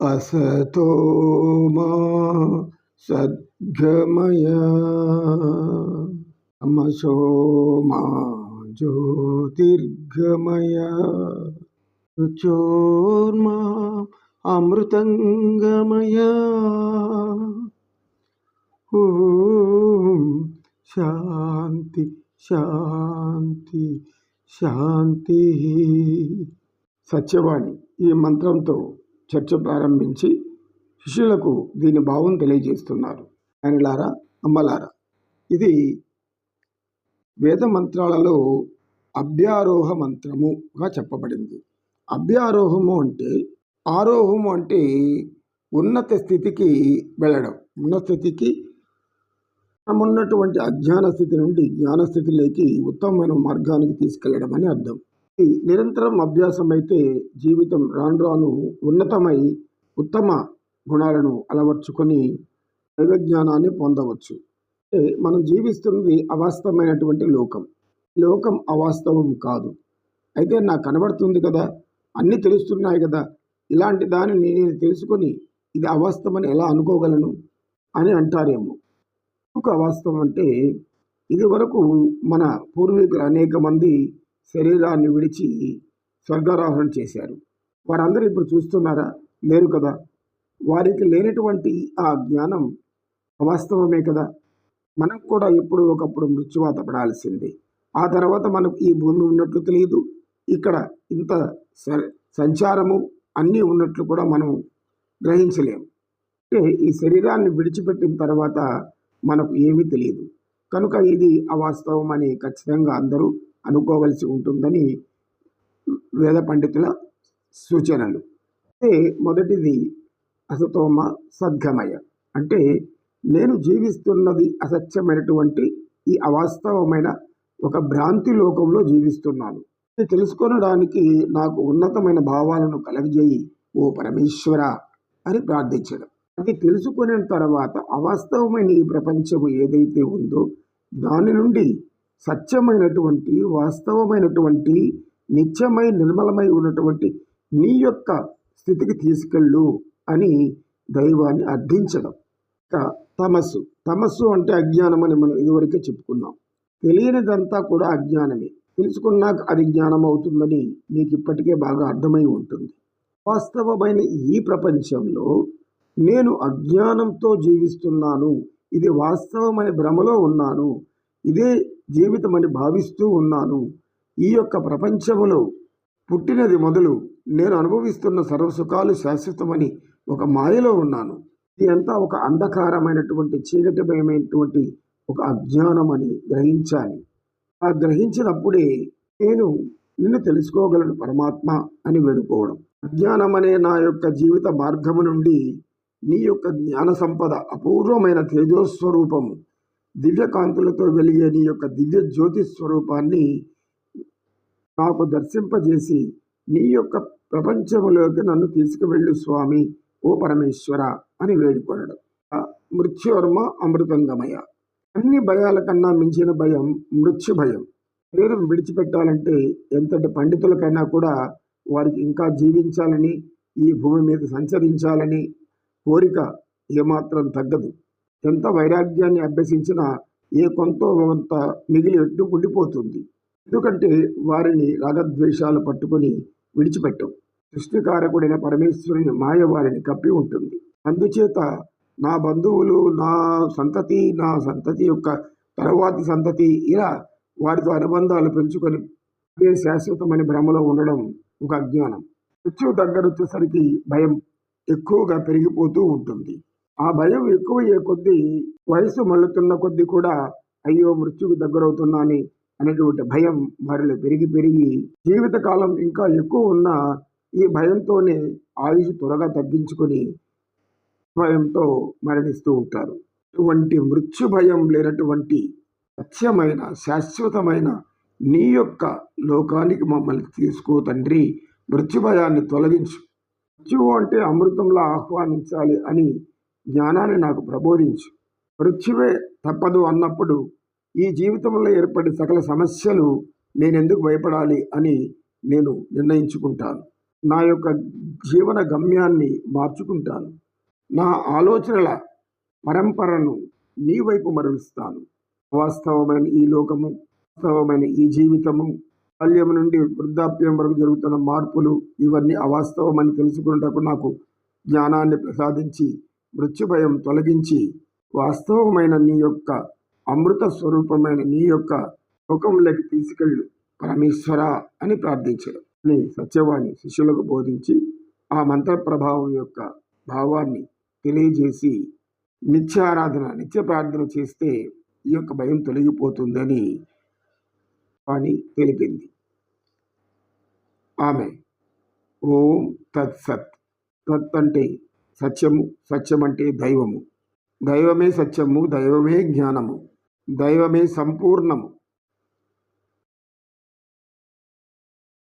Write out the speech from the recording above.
असतो मा सद्गमय तमसो मा ज्योतिर्गमय रुचोर्मा अमृतङ्गमय ॐ शान्ति शान्ति శాంతి. సత్యవాణి ఈ మంత్రంతో చర్చ ప్రారంభించి శిష్యులకు దీని భావం తెలియజేస్తున్నారు. ఆయనలారా అమ్మలారా ఇది వేద మంత్రాలలో అభ్యారోహ మంత్రముగా చెప్పబడింది. అభ్యారోహము అంటే ఆరోహము అంటే ఉన్నత స్థితికి వెళ్ళడం. ఉన్నత స్థితికి మనమున్నటువంటి అజ్ఞాన స్థితి నుండి జ్ఞాన స్థితిలోకి ఉత్తమమైన మార్గానికి తీసుకెళ్ళడం అని అర్థం. ఈ నిరంతరం అభ్యాసం అయితే జీవితం రాను రాను ఉన్నతమై ఉత్తమ గుణాలను అలవర్చుకొని దైవ జ్ఞానాన్ని పొందవచ్చు. మనం జీవిస్తున్నది అవాస్తవమైనటువంటి లోకం. లోకం అవాస్తవం కాదు. అయితే నాకు కనబడుతుంది కదా అన్నీ తెలుస్తున్నాయి కదా ఇలాంటి దానిని నేను తెలుసుకొని ఇది అవాస్తవమని ఎలా అనుకోగలను అని అంటారేమో. ఒక వాస్తవం అంటే ఇది వరకు మన పూర్వీకులు అనేక మంది శరీరాన్ని విడిచి స్వర్గారోహణ చేశారు. వారందరూ ఇప్పుడు చూస్తున్నారా? లేరు కదా. వారికి లేనటువంటి ఆ జ్ఞానం అవాస్తవమే కదా. మనకు కూడా ఎప్పుడు ఒకప్పుడు మృత్యువాత పడాల్సిందే. ఆ తర్వాత మనకు ఈ భూమి ఉన్నట్లు తెలియదు. ఇక్కడ ఇంత సంచారము అన్నీ ఉన్నట్లు కూడా మనం గ్రహించలేము. అంటే ఈ శరీరాన్ని విడిచిపెట్టిన తర్వాత మనకు ఏమీ తెలియదు. కనుక ఇది అవాస్తవం అని ఖచ్చితంగా అందరూ అనుకోవలసి ఉంటుందని వేద పండితుల సూచనలు. అయితే మొదటిది అసతోమ సద్గమయ అంటే నేను జీవిస్తున్నది అసత్యమైనటువంటి ఈ అవాస్తవమైన ఒక భ్రాంతి లోకంలో జీవిస్తున్నాను. తెలుసుకొనడానికి నాకు ఉన్నతమైన భావాలను కలగజేయి ఓ పరమేశ్వర అని ప్రార్థించడం. అది తెలుసుకున్న తర్వాత అవాస్తవమైన ఈ ప్రపంచము ఏదైతే ఉందో దాని నుండి సత్యమైనటువంటి వాస్తవమైనటువంటి నిత్యమై నిర్మలమై ఉన్నటువంటి నీ యొక్క స్థితికి తీసుకెళ్ళు అని దైవాన్ని అర్థించడం. ఇక తమస్సు. తమస్సు అంటే అజ్ఞానం అని మనం ఇదివరకే చెప్పుకున్నాం. తెలియనిదంతా కూడా అజ్ఞానమే. తెలుసుకున్నాక అది జ్ఞానం అవుతుందని నీకు ఇప్పటికే బాగా అర్థమై ఉంటుంది. వాస్తవమైన ఈ ప్రపంచంలో నేను అజ్ఞానంతో జీవిస్తున్నాను. ఇది వాస్తవమనే భ్రమలో ఉన్నాను. ఇదే జీవితమని భావిస్తూ ఉన్నాను. ఈ యొక్క ప్రపంచములో పుట్టినది మొదలు నేను అనుభవిస్తున్న సర్వసుఖాలు శాశ్వతమని ఒక మాయలో ఉన్నాను. ఇది అంతా ఒక అంధకారమైనటువంటి చీకటిమయమైనటువంటి ఒక అజ్ఞానం అని గ్రహించాలి. ఆ గ్రహించినప్పుడే నేను నిన్ను తెలుసుకోగలను పరమాత్మ అని వేడుకోవడం. అజ్ఞానం అనే నా యొక్క జీవిత మార్గము నుండి నీ యొక్క జ్ఞాన సంపద అపూర్వమైన తేజోస్వరూపము దివ్యకాంతులతో వెలిగే నీ యొక్క దివ్య జ్యోతి స్వరూపాన్ని నాకు దర్శింపజేసి నీ యొక్క ప్రపంచములోకి నన్ను తీసుకువెళ్ళు స్వామి ఓ పరమేశ్వర అని వేడుకొనడం. మృత్యువర్మ అమృతంగమయ. అన్ని భయాల కన్నా మించిన భయం మృత్యు భయం. శరీరం విడిచిపెట్టాలంటే ఎంతటి పండితులకైనా కూడా వారికి ఇంకా జీవించాలని ఈ భూమి మీద సంచరించాలని కోరిక ఏమాత్రం తగ్గదు. ఎంత వైరాగ్యాన్ని అభ్యసించినా ఏ కొంత కొంత మిగిలి ఎట్టు ఉండిపోతుంది. ఎందుకంటే వారిని రాగద్వేషాలు పట్టుకొని విడిచిపెట్టవు సృష్టికారకుడైన పరమేశ్వరుని మాయ వారిని కప్పి ఉంటుంది. అందుచేత నా బంధువులు నా సంతతి నా సంతతి యొక్క తర్వాతి సంతతి ఇలా వారితో అనుబంధాలు పెంచుకొని అదే శాశ్వతమైన భ్రమలో ఉండడం ఒక అజ్ఞానం. మృత్యువు దగ్గర వచ్చేసరికి భయం. ఎక్కువగా పెరిగిపోతూ ఉంటుంది. ఆ భయం ఎక్కువయ్యే కొద్దీ వయసు మళ్ళుతున్న కొద్దీ కూడా అయ్యో మృత్యుకు దగ్గరవుతున్నాని అనేటువంటి భయం వారిలో పెరిగి పెరిగి జీవితకాలం ఇంకా ఎక్కువ ఉన్న ఈ భయంతోనే ఆయుష్ త్వరగా తగ్గించుకొని భయంతో మరణిస్తూ ఉంటారు. ఇటువంటి మృత్యు భయం లేనటువంటి సత్యమైన శాశ్వతమైన నీ యొక్క లోకానికి మమ్మల్ని తీసుకో తండ్రి. మృత్యు భయాన్ని తొలగించు. మృత్యువు అంటే అమృతంలా ఆహ్వానించాలి అని జ్ఞానాన్ని నాకు ప్రబోధించు. మృత్యువే తప్పదు అన్నప్పుడు ఈ జీవితంలో ఏర్పడే సకల సమస్యలు నేను ఎందుకు భయపడాలి అని నేను నిర్ణయించుకుంటాను. నా యొక్క జీవన గమ్యాన్ని మార్చుకుంటాను. నా ఆలోచనల పరంపరను నీ వైపు మరలుస్తాను. వాస్తవమైన ఈ లోకము వాస్తవమైన ఈ జీవితము బాల్యం నుండి వృద్ధాప్యం వరకు జరుగుతున్న మార్పులు ఇవన్నీ అవాస్తవమని తెలుసుకున్నటకు నాకు జ్ఞానాన్ని ప్రసాదించి మృత్యుభయం తొలగించి వాస్తవమైన నీ యొక్క అమృత స్వరూపమైన నీ యొక్క లోకంలోకి తీసుకెళ్ళు. పరమేశ్వర అని ప్రార్థించాడు. అని సత్యవాణి శిష్యులకు బోధించి ఆ మంత్ర ప్రభావం యొక్క భావాన్ని తెలియజేసి నిత్యారాధన నిత్య ప్రార్థన చేస్తే ఈ యొక్క భయం తొలగిపోతుందని అని తెలిపింది ఆమె ఓం తత్ సత్. తత్ అంటే సత్యము సత్యం అంటే దైవము. దైవమే సత్యము దైవమే జ్ఞానము. దైవమే సంపూర్ణము.